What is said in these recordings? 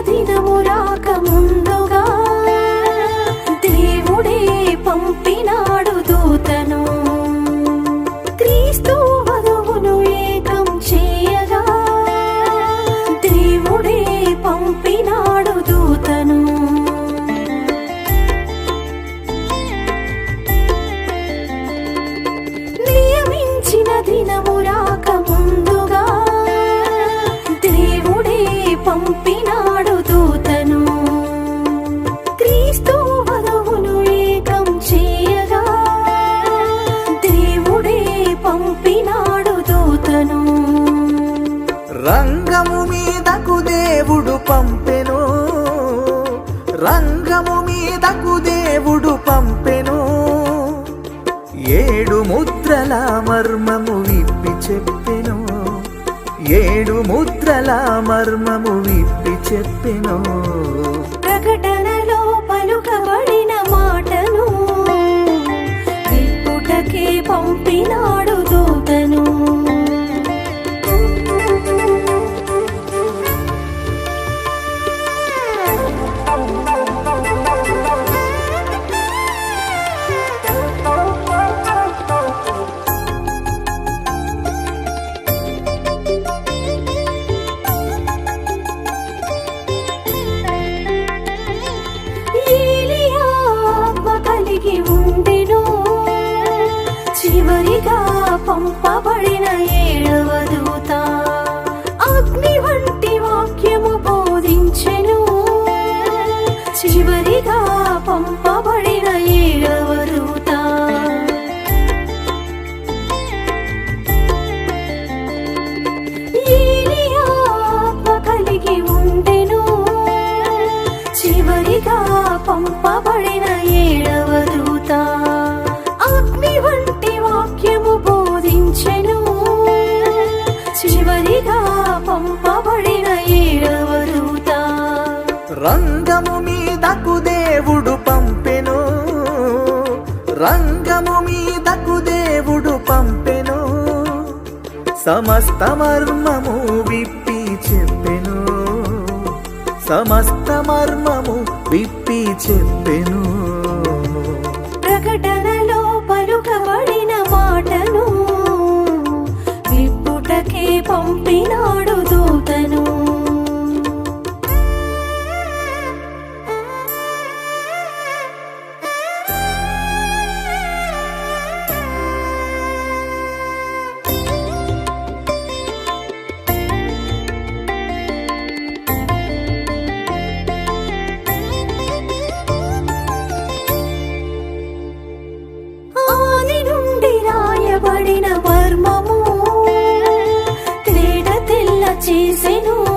దినము రాక ముందుగా దేవుడే పంపినాడు దూతను. క్రీస్తు వధువును ఏకం చేయగా దేవుడే పంపినాడు దూతను. నియమించిన దినము ఏడు ముద్రల మర్మము విప్పి చెప్పెను. ఏడు ముద్రల మర్మము విప్పి చెప్పెను. ప్రకటన చివరిగా పంపబడిన ఏడవ దూత. అగ్ని వంటి వాక్యము బోధించెను. చివరిగా పంప చివరిగా పంపబడిన ఏడవ రంగము మీదకు దేవుడు పంపెను. రంగము మీదకు దేవుడు పంపెను. సమస్త మర్మము విప్పి చెప్పెను. సమస్త మర్మము విప్పి చెప్పెను. పడిన వర్మము క్రీడ తెల్ల చేసెను.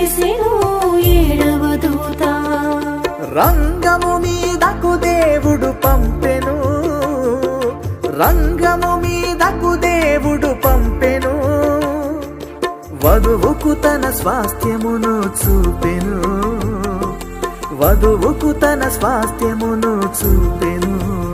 రాసెను ఏడవ దూత. రంగము మీదకు దేవుడు పంపెను. రంగము మీదకు దేవుడు పంపెను. వధువుకు తన స్వాస్థ్యమును చూపెను. వధువుకు తన స్వాస్థ్యమును చూపెను.